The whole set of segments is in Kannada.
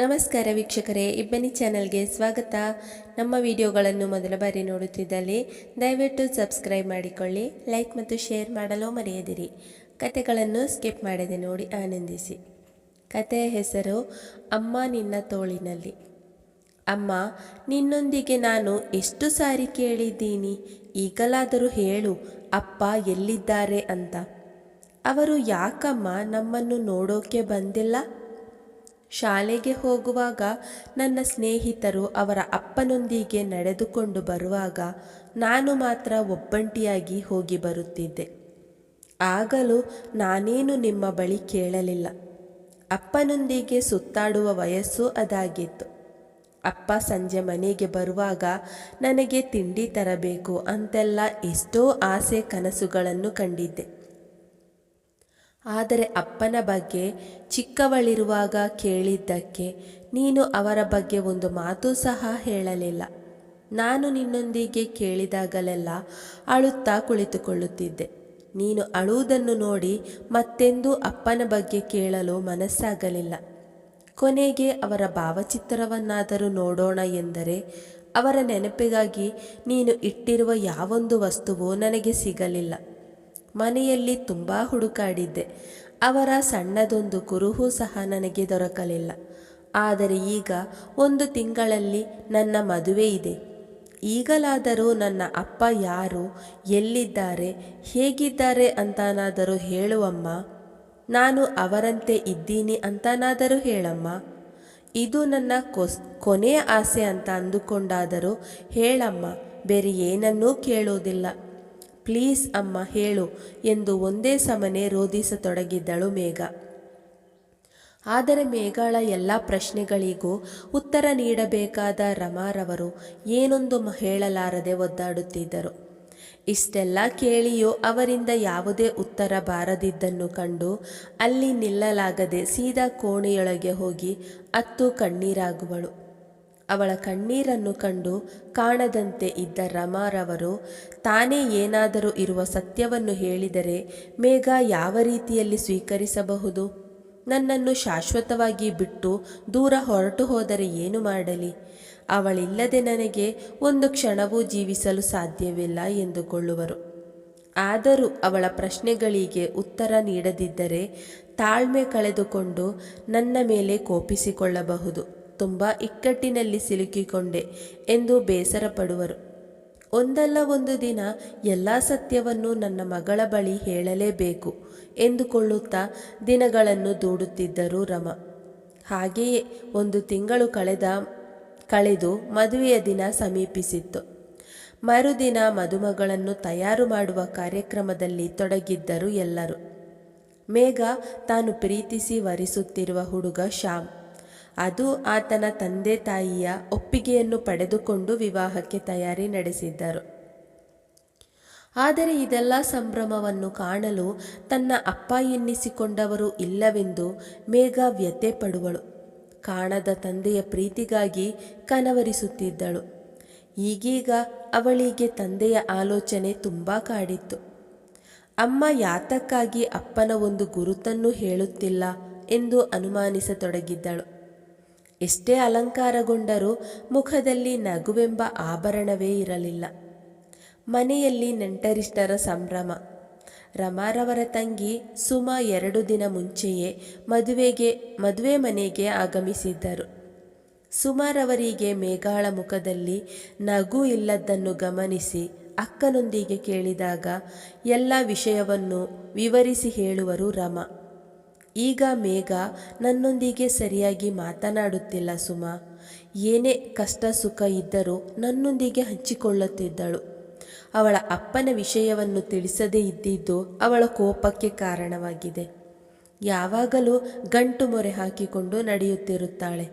ನಮಸ್ಕಾರ ವೀಕ್ಷಕರೇ, ಇಬ್ಬನಿ ಚಾನಲ್ಗೆ ಸ್ವಾಗತ. ನಮ್ಮ ವಿಡಿಯೋಗಳನ್ನು ಮೊದಲ ಬಾರಿ ನೋಡುತ್ತಿದ್ದಲ್ಲಿ ದಯವಿಟ್ಟು ಸಬ್ಸ್ಕ್ರೈಬ್ ಮಾಡಿಕೊಳ್ಳಿ, ಲೈಕ್ ಮತ್ತು ಶೇರ್ ಮಾಡಲು ಮರೆಯದಿರಿ. ಕತೆಗಳನ್ನು ಸ್ಕಿಪ್ ಮಾಡದೆ ನೋಡಿ ಆನಂದಿಸಿ. ಕತೆಯ ಹೆಸರು, ಅಮ್ಮ ನಿನ್ನ ತೋಳಿನಲ್ಲಿ. ಅಮ್ಮ, ನಿನ್ನೊಂದಿಗೆ ನಾನು ಎಷ್ಟು ಸಾರಿ ಕೇಳಿದ್ದೀನಿ, ಈಗಲಾದರೂ ಹೇಳು, ಅಪ್ಪ ಎಲ್ಲಿದ್ದಾರೆ ಅಂತ. ಅವರು ಯಾಕಮ್ಮ ನಮ್ಮನ್ನು ನೋಡೋಕೆ ಬಂದಿಲ್ಲ? ಶಾಲೆಗೆ ಹೋಗುವಾಗ ನನ್ನ ಸ್ನೇಹಿತರು ಅವರ ಅಪ್ಪನೊಂದಿಗೆ ನಡೆದುಕೊಂಡು ಬರುವಾಗ ನಾನು ಮಾತ್ರ ಒಬ್ಬಂಟಿಯಾಗಿ ಹೋಗಿ ಬರುತ್ತಿದ್ದೆ. ಆಗಲೂ ನಾನೇನು ನಿಮ್ಮ ಬಳಿ ಕೇಳಲಿಲ್ಲ. ಅಪ್ಪನೊಂದಿಗೆ ಸುತ್ತಾಡುವ ವಯಸ್ಸು ಅದಾಗಿತ್ತು. ಅಪ್ಪ ಸಂಜೆ ಮನೆಗೆ ಬರುವಾಗ ನನಗೆ ತಿಂಡಿ ತರಬೇಕು ಅಂತೆಲ್ಲ ಎಷ್ಟೋ ಆಸೆ ಕನಸುಗಳನ್ನು ಕಂಡಿದ್ದೆ. ಆದರೆ ಅಪ್ಪನ ಬಗ್ಗೆ ಚಿಕ್ಕವಳಿರುವಾಗ ಕೇಳಿದ್ದಕ್ಕೆ ನೀನು ಅವರ ಬಗ್ಗೆ ಒಂದು ಮಾತು ಸಹ ಹೇಳಲಿಲ್ಲ. ನಾನು ನಿನ್ನೊಂದಿಗೆ ಕೇಳಿದಾಗಲೆಲ್ಲ ಅಳುತ್ತಾ ಕುಳಿತುಕೊಳ್ಳುತ್ತಿದ್ದೆ. ನೀನು ಅಳುವುದನ್ನು ನೋಡಿ ಮತ್ತೆಂದೂ ಅಪ್ಪನ ಬಗ್ಗೆ ಕೇಳಲು ಮನಸ್ಸಾಗಲಿಲ್ಲ. ಕೊನೆಗೆ ಅವರ ಭಾವಚಿತ್ರವನ್ನಾದರೂ ನೋಡೋಣ ಎಂದರೆ ಅವರ ನೆನಪಿಗಾಗಿ ನೀನು ಇಟ್ಟಿರುವ ಯಾವೊಂದು ವಸ್ತುವು ನನಗೆ ಸಿಗಲಿಲ್ಲ. ಮನೆಯಲ್ಲಿ ತುಂಬ ಹುಡುಕಾಡಿದ್ದೆ. ಅವರ ಸಣ್ಣದೊಂದು ಕುರುಹು ಸಹ ನನಗೆ ದೊರಕಲಿಲ್ಲ. ಆದರೆ ಈಗ ಒಂದು ತಿಂಗಳಲ್ಲಿ ನನ್ನ ಮದುವೆ ಇದೆ. ಈಗಲಾದರೂ ನನ್ನ ಅಪ್ಪ ಯಾರು, ಎಲ್ಲಿದ್ದಾರೆ, ಹೇಗಿದ್ದಾರೆ ಅಂತನಾದರೂ ಹೇಳುವಮ್ಮ. ನಾನು ಅವರಂತೆ ಇದ್ದೀನಿ ಅಂತನಾದರೂ ಹೇಳಮ್ಮ. ಇದು ನನ್ನ ಕೊಸ್, ಕೊನೆಯ ಆಸೆ ಅಂತ ಅಂದುಕೊಂಡಾದರೂ ಹೇಳಮ್ಮ, ಬೇರೆ ಏನನ್ನೂ ಕೇಳುವುದಿಲ್ಲ ಪ್ಲೀಸ್ ಅಮ್ಮ ಹೇಳು ಎಂದು ಒಂದೇ ಸಮನೆ ರೋಧಿಸತೊಡಗಿದ್ದಳು ಮೇಘ. ಆದರೆ ಮೇಘಾಳ ಎಲ್ಲ ಪ್ರಶ್ನೆಗಳಿಗೂ ಉತ್ತರ ನೀಡಬೇಕಾದ ರಮಾರವರು ಏನೊಂದು ಹೇಳಲಾರದೆ ಒದ್ದಾಡುತ್ತಿದ್ದರು. ಇಷ್ಟೆಲ್ಲ ಕೇಳಿಯೂ ಅವರಿಂದ ಯಾವುದೇ ಉತ್ತರ ಬಾರದಿದ್ದನ್ನು ಕಂಡು ಅಲ್ಲಿ ನಿಲ್ಲಲಾಗದೆ ಸೀದಾ ಕೋಣೆಯೊಳಗೆ ಹೋಗಿ ಅತ್ತು ಕಣ್ಣೀರಾಗುವಳು. ಅವಳ ಕಣ್ಣೀರನ್ನು ಕಂಡು ಕಾಣದಂತೆ ಇದ್ದ ರಮಾರವರು ತಾನೇ ಏನಾದರೂ ಇರುವ ಸತ್ಯವನ್ನು ಹೇಳಿದರೆ ಮೇಘ ಯಾವ ರೀತಿಯಲ್ಲಿ ಸ್ವೀಕರಿಸಬಹುದು? ನನ್ನನ್ನು ಶಾಶ್ವತವಾಗಿ ಬಿಟ್ಟು ದೂರ ಹೊರಟು ಹೋದರೆ ಏನು ಮಾಡಲಿ? ಅವಳಿಲ್ಲದೆ ನನಗೆ ಒಂದು ಕ್ಷಣವೂ ಜೀವಿಸಲು ಸಾಧ್ಯವಿಲ್ಲ ಎಂದುಕೊಳ್ಳುವರು. ಆದರೂ ಅವಳ ಪ್ರಶ್ನೆಗಳಿಗೆ ಉತ್ತರ ನೀಡದಿದ್ದರೆ ತಾಳ್ಮೆ ಕಳೆದುಕೊಂಡು ನನ್ನ ಮೇಲೆ ಕೋಪಿಸಿಕೊಳ್ಳಬಹುದು. ತುಂಬ ಇಕ್ಕಟ್ಟಿನಲ್ಲಿ ಸಿಲುಕಿಕೊಂಡೆ ಎಂದು ಬೇಸರ ಪಡುವರು ಒಂದಲ್ಲ ಒಂದು ದಿನ ಎಲ್ಲ ಸತ್ಯವನ್ನು ನನ್ನ ಮಗಳ ಬಳಿ ಹೇಳಲೇಬೇಕು ಎಂದುಕೊಳ್ಳುತ್ತಾ ದಿನಗಳನ್ನು ದೂಡುತ್ತಿದ್ದರು ರಮ. ಹಾಗೆಯೇ ಒಂದು ತಿಂಗಳು ಕಳೆದ, ಕಳೆದು ಮದುವೆಯ ದಿನ ಸಮೀಪಿಸಿತ್ತು. ಮರುದಿನ ಮದುಮಗಳನ್ನು ತಯಾರು ಮಾಡುವ ಕಾರ್ಯಕ್ರಮದಲ್ಲಿ ತೊಡಗಿದ್ದರು ಎಲ್ಲರೂ. ಮೇಘ ತಾನು ಪ್ರೀತಿಸಿ ವರಿಸುತ್ತಿರುವ ಹುಡುಗ ಶ್ಯಾಮ್. ಅದು ಆತನ ತಂದೆ ತಾಯಿಯ ಒಪ್ಪಿಗೆಯನ್ನು ಪಡೆದುಕೊಂಡು ವಿವಾಹಕ್ಕೆ ತಯಾರಿ ನಡೆಸಿದ್ದರು. ಆದರೆ ಇದೆಲ್ಲ ಸಂಭ್ರಮವನ್ನು ಕಾಣಲು ತನ್ನ ಅಪ್ಪ ಎನ್ನಿಸಿಕೊಂಡವರು ಇಲ್ಲವೆಂದು ಮೇಘ ವ್ಯಥೆ ಪಡುವಳು ಕಾಣದ ತಂದೆಯ ಪ್ರೀತಿಗಾಗಿ ಕನವರಿಸುತ್ತಿದ್ದಳು. ಈಗೀಗ ಅವಳಿಗೆ ತಂದೆಯ ಆಲೋಚನೆ ತುಂಬ ಕಾಡಿತ್ತು. ಅಮ್ಮ ಯಾತಕ್ಕಾಗಿ ಅಪ್ಪನ ಒಂದು ಗುರುತನ್ನು ಹೇಳುತ್ತಿಲ್ಲ ಎಂದು ಅನುಮಾನಿಸತೊಡಗಿದ್ದಳು. ಎಷ್ಟೇ ಅಲಂಕಾರಗೊಂಡರೂ ಮುಖದಲ್ಲಿ ನಗುವೆಂಬ ಆಭರಣವೇ ಇರಲಿಲ್ಲ. ಮನೆಯಲ್ಲಿ ನೆಂಟರಿಷ್ಟರ ಸಂಭ್ರಮ. ರಮಾರವರ ತಂಗಿ ಸುಮ ಎರಡು ದಿನ ಮುಂಚೆಯೇ ಮದುವೆಗೆ, ಮದುವೆ ಮನೆಗೆ ಆಗಮಿಸಿದ್ದರು. ಸುಮಾರವರಿಗೆ ಮೇಘಾಳ ಮುಖದಲ್ಲಿ ನಗು ಇಲ್ಲದ್ದನ್ನು ಗಮನಿಸಿ ಅಕ್ಕನೊಂದಿಗೆ ಕೇಳಿದಾಗ ಎಲ್ಲ ವಿಷಯವನ್ನು ವಿವರಿಸಿ ಹೇಳುವರು ರಮ. ಈಗ ಮೇಘ ನನ್ನೊಂದಿಗೆ ಸರಿಯಾಗಿ ಮಾತನಾಡುತ್ತಿಲ್ಲ ಸುಮ. ಏನೇ ಕಷ್ಟ ಸುಖ ಇದ್ದರೂ ನನ್ನೊಂದಿಗೆ ಹಂಚಿಕೊಳ್ಳುತ್ತಿದ್ದಳು. ಅವಳ ಅಪ್ಪನ ವಿಷಯವನ್ನು ತಿಳಿಸದೇ ಇದ್ದಿದ್ದು ಅವಳ ಕೋಪಕ್ಕೆ ಕಾರಣವಾಗಿದೆ. ಯಾವಾಗಲೂ ಗಂಟು ಮೊರೆ ಹಾಕಿಕೊಂಡು ನಡೆಯುತ್ತಿರುತ್ತಾಳೆ.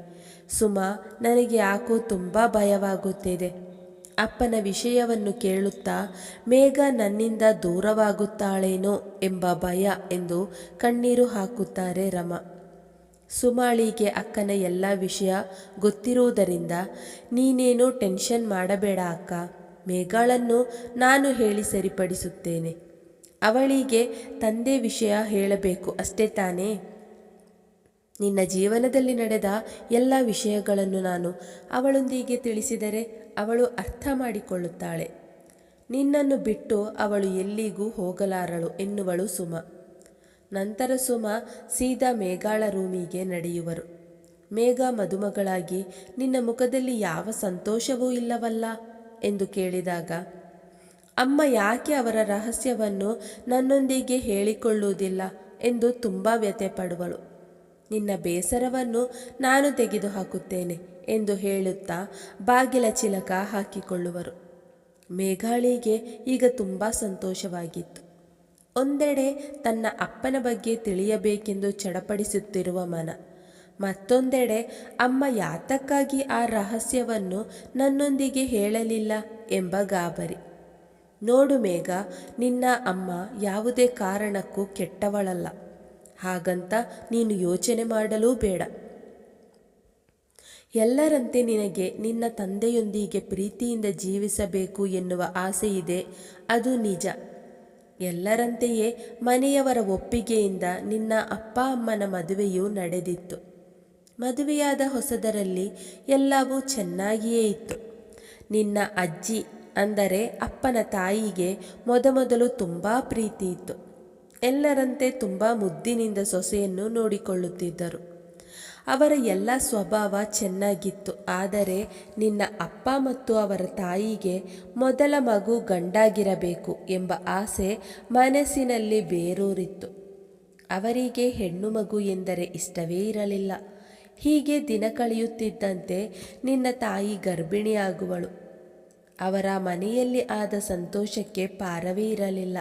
ಸುಮ, ನನಗೆ ಯಾಕೋ ತುಂಬ ಭಯವಾಗುತ್ತಿದೆ. ಅಪ್ಪನ ವಿಷಯವನ್ನು ಕೇಳುತ್ತಾ, ಮೇಘ ನನ್ನಿಂದ ದೂರವಾಗುತ್ತಾಳೇನೋ ಎಂಬ ಭಯ ಎಂದು ಕಣ್ಣೀರು ಹಾಕುತ್ತಾರೆ ರಮ. ಸುಮಾಳಿಗೆ ಅಕ್ಕನ ಎಲ್ಲ ವಿಷಯ ಗೊತ್ತಿರುವುದರಿಂದ, ನೀನೇನೋ ಟೆನ್ಷನ್ ಮಾಡಬೇಡ ಅಕ್ಕ, ಮೇಘಾಳನ್ನು ನಾನು ಹೇಳಿ ಸರಿಪಡಿಸುತ್ತೇನೆ. ಅವಳಿಗೆ ತಂದೆ ವಿಷಯ ಹೇಳಬೇಕು ಅಷ್ಟೇ ತಾನೇ? ನಿನ್ನ ಜೀವನದಲ್ಲಿ ನಡೆದ ಎಲ್ಲ ವಿಷಯಗಳನ್ನು ನಾನು ಅವಳೊಂದಿಗೆ ತಿಳಿಸಿದರೆ ಅವಳು ಅರ್ಥ ಮಾಡಿಕೊಳ್ಳುತ್ತಾಳೆ ನಿನ್ನನ್ನು ಬಿಟ್ಟು ಅವಳು ಎಲ್ಲಿಗೂ ಹೋಗಲಾರಳು ಎನ್ನುವಳು ಸುಮ. ನಂತರ ಸುಮ ಸೀದಾ ಮೇಘಾಳ ರೂಮಿಗೆ ನಡೆಯುವರು. ಮೇಘ ಮದುಮಗಳಾಗಿ, ನಿನ್ನ ಮುಖದಲ್ಲಿ ಯಾವ ಸಂತೋಷವೂ ಇಲ್ಲವಲ್ಲ? ಎಂದು ಕೇಳಿದಾಗ, ಅಮ್ಮ ಯಾಕೆ ಅವರ ರಹಸ್ಯವನ್ನು ನನ್ನೊಂದಿಗೆ ಹೇಳಿಕೊಳ್ಳುವುದಿಲ್ಲ? ಎಂದು ತುಂಬ ವ್ಯಥೆ ಪಡುವಳು ನಿನ್ನ ಬೇಸರವನ್ನು ನಾನು ತೆಗೆದುಹಾಕುತ್ತೇನೆ ಎಂದು ಹೇಳುತ್ತಾ ಬಾಗಿಲ ಚಿಲಕ ಹಾಕಿಕೊಳ್ಳುವರು. ಮೇಘಾಳಿಗೆ ಈಗ ತುಂಬ ಸಂತೋಷವಾಗಿತ್ತು. ಒಂದೆಡೆ ತನ್ನ ಅಪ್ಪನ ಬಗ್ಗೆ ತಿಳಿಯಬೇಕೆಂದು ಚಡಪಡಿಸುತ್ತಿರುವ ಮನ. ಮತ್ತೊಂದೆಡೆ, ಅಮ್ಮ ಯಾತಕ್ಕಾಗಿ ಆ ರಹಸ್ಯವನ್ನು ನನ್ನೊಂದಿಗೆ ಹೇಳಲಿಲ್ಲ ಎಂಬ ಗಾಬರಿ. ನೋಡು ಮೇಘ, ನಿನ್ನ ಅಮ್ಮ ಯಾವುದೇ ಕಾರಣಕ್ಕೂ ಕೆಟ್ಟವಳಲ್ಲ. ಹಾಗಂತ ನೀನು ಯೋಚನೆ ಮಾಡಲೂ ಬೇಡ. ಎಲ್ಲರಂತೆ ನಿನಗೆ ನಿನ್ನ ತಂದೆಯೊಂದಿಗೆ ಪ್ರೀತಿಯಿಂದ ಜೀವಿಸಬೇಕು ಎನ್ನುವ ಆಸೆ ಇದೆ ಅದು ನಿಜ. ಎಲ್ಲರಂತೆಯೇ ಮನೆಯವರ ಒಪ್ಪಿಗೆಯಿಂದ ನಿನ್ನ ಅಪ್ಪ ಅಮ್ಮನ ಮದುವೆಯು ನಡೆದಿತ್ತು. ಮದುವೆಯಾದ ಹೊಸದರಲ್ಲಿ ಎಲ್ಲವೂ ಚೆನ್ನಾಗಿಯೇ ಇತ್ತು. ನಿನ್ನ ಅಜ್ಜಿ ಅಂದರೆ ಅಪ್ಪನ ತಾಯಿಗೆ ಮೊದಮೊದಲು ತುಂಬ ಪ್ರೀತಿ ಇತ್ತು. ಎಲ್ಲರಂತೆ ತುಂಬ ಮುದ್ದಿನಿಂದ ಸೊಸೆಯನ್ನು ನೋಡಿಕೊಳ್ಳುತ್ತಿದ್ದರು. ಅವರ ಎಲ್ಲ ಸ್ವಭಾವ ಚೆನ್ನಾಗಿತ್ತು. ಆದರೆ ನಿನ್ನ ಅಪ್ಪ ಮತ್ತು ಅವರ ತಾಯಿಗೆ ಮೊದಲ ಮಗು ಗಂಡಾಗಿರಬೇಕು ಎಂಬ ಆಸೆ ಮನಸ್ಸಿನಲ್ಲಿ ಬೇರೂರಿತ್ತು. ಅವರಿಗೆ ಹೆಣ್ಣು ಮಗು ಎಂದರೆ ಇಷ್ಟವೇ ಇರಲಿಲ್ಲ. ಹೀಗೆ ದಿನ ಕಳೆಯುತ್ತಿದ್ದಂತೆ ನಿನ್ನ ತಾಯಿ ಗರ್ಭಿಣಿಯಾಗುವಳು. ಅವರ ಮನೆಯಲ್ಲಿ ಆದ ಸಂತೋಷಕ್ಕೆ ಪಾರವೇ ಇರಲಿಲ್ಲ.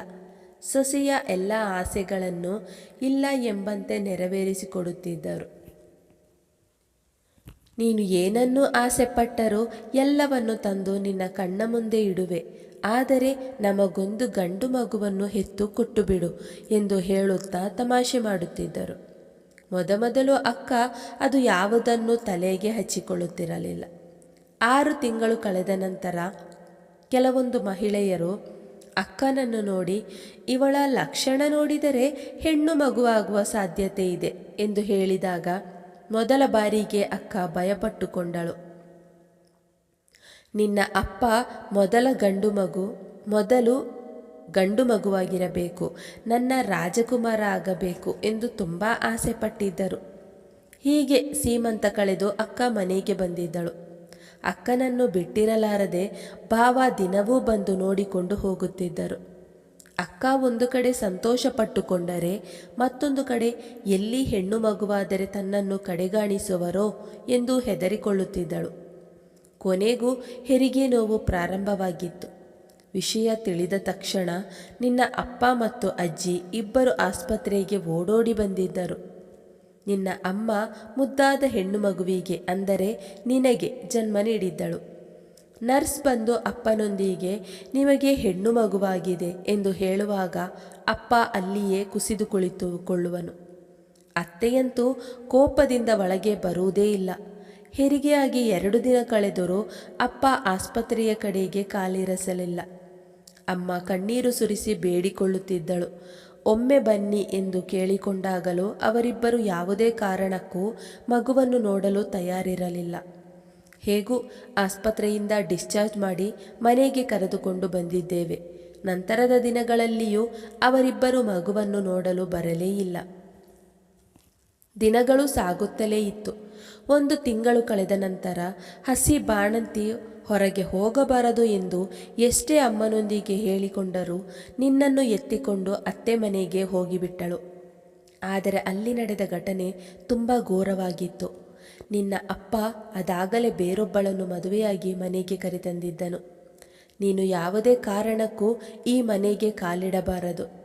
ಸೊಸೆಯ ಎಲ್ಲ ಆಸೆಗಳನ್ನು ಇಲ್ಲ ಎಂಬಂತೆ ನೆರವೇರಿಸಿಕೊಡುತ್ತಿದ್ದರು. ನೀನು ಏನನ್ನು ಆಸೆ ಪಟ್ಟರೂ ಎಲ್ಲವನ್ನು ತಂದು ನಿನ್ನ ಕಣ್ಣ ಮುಂದೆ ಇಡುವೆ. ಆದರೆ ನಮಗೊಂದು ಗಂಡು ಮಗುವನ್ನು ಹೆತ್ತು ಕೊಟ್ಟು ಬಿಡು ಎಂದು ಹೇಳುತ್ತಾ ತಮಾಷೆ ಮಾಡುತ್ತಿದ್ದರು. ಮೊದಮೊದಲು ಅಕ್ಕ ಅದು ಯಾವುದನ್ನು ತಲೆಗೆ ಹಚ್ಚಿಕೊಳ್ಳುತ್ತಿರಲಿಲ್ಲ. ಆರು ತಿಂಗಳು ಕಳೆದ ನಂತರ ಕೆಲವೊಂದು ಮಹಿಳೆಯರು ಅಕ್ಕನನ್ನು ನೋಡಿ, ಇವಳ ಲಕ್ಷಣ ನೋಡಿದರೆ ಹೆಣ್ಣು ಮಗುವಾಗುವ ಸಾಧ್ಯತೆ ಇದೆ ಎಂದು ಹೇಳಿದಾಗ ಮೊದಲ ಬಾರಿಗೆ ಅಕ್ಕ ಭಯಪಟ್ಟುಕೊಂಡಳು. ನಿನ್ನ ಅಪ್ಪ ಮೊದಲ ಗಂಡು ಮಗು, ಮೊದಲು ಗಂಡು ಮಗುವಾಗಿರಬೇಕು, ನನ್ನ ರಾಜಕುಮಾರ ಆಗಬೇಕು ಎಂದು ತುಂಬ ಆಸೆ ಪಟ್ಟಿದ್ದರು ಹೀಗೆ ಸೀಮಂತ ಕಳೆದು ಅಕ್ಕ ಮನೆಗೆ ಬಂದಿದ್ದಳು. ಅಕ್ಕನನ್ನು ಬಿಟ್ಟಿರಲಾರದೆ ಭಾವ ದಿನವೂ ಬಂದು ನೋಡಿಕೊಂಡು ಹೋಗುತ್ತಿದ್ದರು. ಅಕ್ಕ ಒಂದು ಕಡೆ ಸಂತೋಷ ಪಟ್ಟುಕೊಂಡರೆ ಮತ್ತೊಂದು ಕಡೆ ಎಲ್ಲಿ ಹೆಣ್ಣು ಮಗುವಾದರೆ ತನ್ನನ್ನು ಕಡೆಗಾಣಿಸುವರೋ ಎಂದು ಹೆದರಿಕೊಳ್ಳುತ್ತಿದ್ದಳು. ಕೊನೆಗೂ ಹೆರಿಗೆ ನೋವು ಪ್ರಾರಂಭವಾಗಿತ್ತು. ವಿಷಯ ತಿಳಿದ ತಕ್ಷಣ ನಿನ್ನ ಅಪ್ಪ ಮತ್ತು ಅಜ್ಜಿ ಇಬ್ಬರು ಆಸ್ಪತ್ರೆಗೆ ಓಡೋಡಿ ಬಂದಿದ್ದರು. ನಿನ್ನ ಅಮ್ಮ ಮುದ್ದಾದ ಹೆಣ್ಣು ಮಗುವಿಗೆ ಅಂದರೆ ನಿನಗೆ ಜನ್ಮ ನೀಡಿದ್ದಳು. ನರ್ಸ್ ಬಂದು ಅಪ್ಪನೊಂದಿಗೆ ನಿಮಗೆ ಹೆಣ್ಣು ಮಗುವಾಗಿದೆ ಎಂದು ಹೇಳುವಾಗ ಅಪ್ಪ ಅಲ್ಲಿಯೇ ಕುಸಿದು ಕುಳಿತುಕೊಳ್ಳುವನು ಅತ್ತೆಯಂತೂ ಕೋಪದಿಂದ ಒಳಗೆ ಬರುವುದೇ ಇಲ್ಲ. ಹೆರಿಗೆಯಾಗಿ ಎರಡು ದಿನ ಕಳೆದರೂ ಅಪ್ಪ ಆಸ್ಪತ್ರೆಯ ಕಡೆಗೆ ಕಾಲಿರಿಸಲಿಲ್ಲ. ಅಮ್ಮ ಕಣ್ಣೀರು ಸುರಿಸಿ ಬೇಡಿಕೊಳ್ಳುತ್ತಿದ್ದಳು. ಒಮ್ಮೆ ಬನ್ನಿ ಎಂದು ಕೇಳಿಕೊಂಡಾಗಲೂ ಅವರಿಬ್ಬರು ಯಾವುದೇ ಕಾರಣಕ್ಕೂ ಮಗುವನ್ನು ನೋಡಲು ತಯಾರಿರಲಿಲ್ಲ. ಹೇಗೂ ಆಸ್ಪತ್ರೆಯಿಂದ ಡಿಸ್ಚಾರ್ಜ್ ಮಾಡಿ ಮನೆಗೆ ಕರೆದುಕೊಂಡು ಬಂದಿದ್ದೇವೆ. ನಂತರದ ದಿನಗಳಲ್ಲಿಯೂ ಅವರಿಬ್ಬರು ಮಗುವನ್ನು ನೋಡಲು ಬರಲೇ ಇಲ್ಲ. ದಿನಗಳು ಸಾಗುತ್ತಲೇ ಇತ್ತು. ಒಂದು ತಿಂಗಳು ಕಳೆದ ನಂತರ ಹಸಿ ಬಾಣಂತಿ ಹೊರಗೆ ಹೋಗಬಾರದು ಎಂದು ಎಷ್ಟೇ ಅಮ್ಮನೊಂದಿಗೆ ಹೇಳಿಕೊಂಡರೂ ನಿನ್ನನ್ನು ಎತ್ತಿಕೊಂಡು ಅತ್ತೆ ಮನೆಗೆ ಹೋಗಿಬಿಟ್ಟಳು. ಆದರೆ ಅಲ್ಲಿ ನಡೆದ ಘಟನೆ ತುಂಬ ಘೋರವಾಗಿತ್ತು. ನಿನ್ನ ಅಪ್ಪ ಅದಾಗಲೇ ಬೇರೊಬ್ಬಳನ್ನು ಮದುವೆಯಾಗಿ ಮನೆಗೆ ಕರೆತಂದಿದ್ದನು. ನೀನು ಯಾವುದೇ ಕಾರಣಕ್ಕೂ ಈ ಮನೆಗೆ ಕಾಲಿಡಬಾರದು.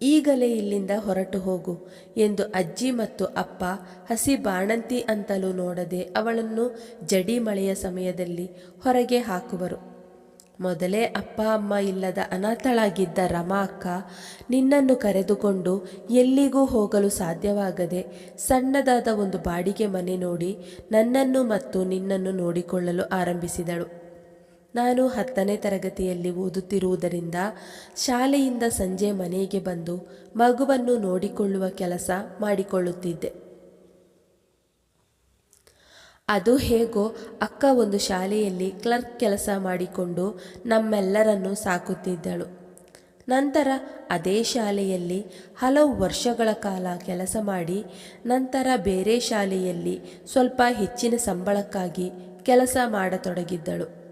ಈಗಲೇ ಇಲ್ಲಿಂದ ಹೊರಟು ಹೋಗು ಎಂದು ಅಜ್ಜಿ ಮತ್ತು ಅಪ್ಪ ಹಸಿ ಬಾಣಂತಿ ಅಂತಲೂ ನೋಡದೆ ಅವಳನ್ನು ಜಡಿ ಮಳೆಯ ಸಮಯದಲ್ಲಿ ಹೊರಗೆ ಹಾಕುವರು. ಮೊದಲೇ ಅಪ್ಪ, ಅಮ್ಮ ಇಲ್ಲದ ಅನಾಥಳಾಗಿದ್ದ ರಮಾ ಅಕ್ಕ ನಿನ್ನನ್ನು ಕರೆದುಕೊಂಡು ಎಲ್ಲಿಗೂ ಹೋಗಲು ಸಾಧ್ಯವಾಗದೆ ಸಣ್ಣದಾದ ಒಂದು ಬಾಡಿಗೆ ಮನೆ ನೋಡಿ ನನ್ನನ್ನು ಮತ್ತು ನಿನ್ನನ್ನು ನೋಡಿಕೊಳ್ಳಲು ಆರಂಭಿಸಿದಳು. ನಾನು ಹತ್ತನೇ ತರಗತಿಯಲ್ಲಿ ಓದುತ್ತಿರುವುದರಿಂದ ಶಾಲೆಯಿಂದ ಸಂಜೆ ಮನೆಗೆ ಬಂದು ಮಗುವನ್ನು ನೋಡಿಕೊಳ್ಳುವ ಕೆಲಸ ಮಾಡಿಕೊಳ್ಳುತ್ತಿದ್ದೆ. ಅದು ಹೇಗೋ ಅಕ್ಕ ಒಂದು ಶಾಲೆಯಲ್ಲಿ ಕ್ಲರ್ಕ್ ಕೆಲಸ ಮಾಡಿಕೊಂಡು ನಮ್ಮೆಲ್ಲರನ್ನು ಸಾಕುತ್ತಿದ್ದಳು. ನಂತರ ಅದೇ ಶಾಲೆಯಲ್ಲಿ ಹಲವು ವರ್ಷಗಳ ಕಾಲ ಕೆಲಸ ಮಾಡಿ ನಂತರ ಬೇರೆ ಶಾಲೆಯಲ್ಲಿ ಸ್ವಲ್ಪ ಹೆಚ್ಚಿನ ಸಂಬಳಕ್ಕಾಗಿ ಕೆಲಸ ಮಾಡತೊಡಗಿದ್ದಳು.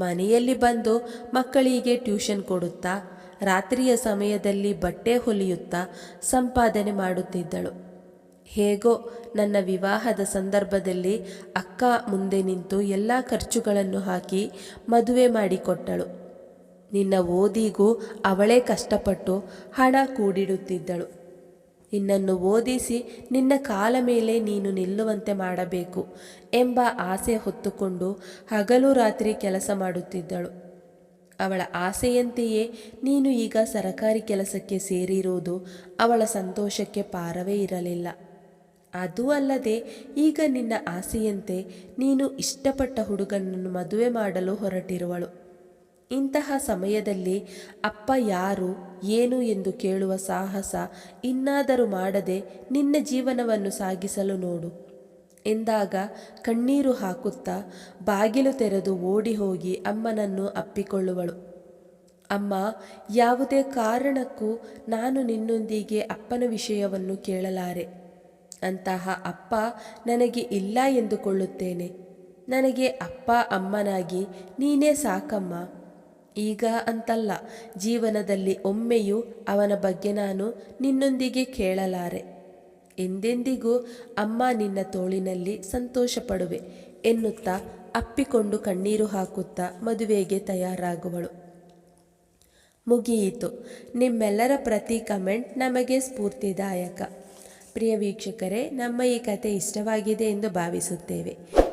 ಮನೆಯಲ್ಲಿ ಬಂದು ಮಕ್ಕಳಿಗೆ ಟ್ಯೂಷನ್ ಕೊಡುತ್ತಾ, ರಾತ್ರಿಯ ಸಮಯದಲ್ಲಿ ಬಟ್ಟೆ ಹೊಲಿಯುತ್ತಾ ಸಂಪಾದನೆ ಮಾಡುತ್ತಿದ್ದಳು. ಹೇಗೋ ನನ್ನ ವಿವಾಹದ ಸಂದರ್ಭದಲ್ಲಿ ಅಕ್ಕ ಮುಂದೆ ನಿಂತು ಎಲ್ಲ ಖರ್ಚುಗಳನ್ನು ಹಾಕಿ ಮದುವೆ ಮಾಡಿಕೊಟ್ಟಳು. ನಿನ್ನ ಓದಿಗೂ ಅವಳೇ ಕಷ್ಟಪಟ್ಟು ಹಣ ಕೂಡಿಡುತ್ತಿದ್ದಳು. ನಿನ್ನನ್ನು ಓದಿಸಿ ನಿನ್ನ ಕಾಲ ಮೇಲೆ ನೀನು ನಿಲ್ಲುವಂತೆ ಮಾಡಬೇಕು ಎಂಬ ಆಸೆ ಹೊತ್ತುಕೊಂಡು ಹಗಲು ರಾತ್ರಿ ಕೆಲಸ ಮಾಡುತ್ತಿದ್ದಳು. ಅವಳ ಆಸೆಯಂತೆಯೇ ನೀನು ಈಗ ಸರಕಾರಿ ಕೆಲಸಕ್ಕೆ ಸೇರಿರುವುದು ಅವಳ ಸಂತೋಷಕ್ಕೆ ಪಾರವೇ ಇರಲಿಲ್ಲ. ಅದೂ ಅಲ್ಲದೆ ಈಗ ನಿನ್ನ ಆಸೆಯಂತೆ ನೀನು ಇಷ್ಟಪಟ್ಟ ಹುಡುಗನನ್ನು ಮದುವೆ ಮಾಡಲು ಹೊರಟಿರುವಳು. ಇಂತಹ ಸಮಯದಲ್ಲಿ ಅಪ್ಪ ಯಾರು, ಏನು ಎಂದು ಕೇಳುವ ಸಾಹಸ ಇನ್ನಾದರೂ ಮಾಡದೆ ನಿನ್ನ ಜೀವನವನ್ನು ಸಾಗಿಸಲು ನೋಡು. ಎಂದಾಗ ಕಣ್ಣೀರು ಹಾಕುತ್ತಾ ಬಾಗಿಲು ತೆರೆದು ಓಡಿ ಹೋಗಿ ಅಮ್ಮನನ್ನು ಅಪ್ಪಿಕೊಳ್ಳುವಳು. ಅಮ್ಮ, ಯಾವುದೇ ಕಾರಣಕ್ಕೂ ನಾನು ನಿನ್ನೊಂದಿಗೆ ಅಪ್ಪನ ವಿಷಯವನ್ನು ಕೇಳಲಾರೆ. ಅಂತಹ ಅಪ್ಪ ನನಗೆ ಇಲ್ಲ ಎಂದುಕೊಳ್ಳುತ್ತೇನೆ. ನನಗೆ ಅಪ್ಪ, ಅಮ್ಮನಾಗಿ ನೀನೇ ಸಾಕಮ್ಮ. ಈಗ ಅಂತಲ್ಲ, ಜೀವನದಲ್ಲಿ ಒಮ್ಮೆಯೂ ಅವನ ಬಗ್ಗೆ ನಾನು ನಿನ್ನೊಂದಿಗೆ ಕೇಳಲಾರೆ. ಎಂದೆಂದಿಗೂ ಅಮ್ಮ ನಿನ್ನ ತೋಳಿನಲ್ಲಿ ಸಂತೋಷ ಪಡುವೆ ಎನ್ನುತ್ತಾ ಅಪ್ಪಿಕೊಂಡು ಕಣ್ಣೀರು ಹಾಕುತ್ತಾ ಮದುವೆಗೆ ತಯಾರಾಗುವಳು. ಮುಗಿಯಿತು. ನಿಮ್ಮೆಲ್ಲರ ಪ್ರತಿ ಕಮೆಂಟ್ ನಮಗೆ ಸ್ಫೂರ್ತಿದಾಯಕ. ಪ್ರಿಯ ವೀಕ್ಷಕರೇ, ನಮ್ಮ ಈ ಕತೆ ಇಷ್ಟವಾಗಿದೆ ಎಂದು ಭಾವಿಸುತ್ತೇವೆ.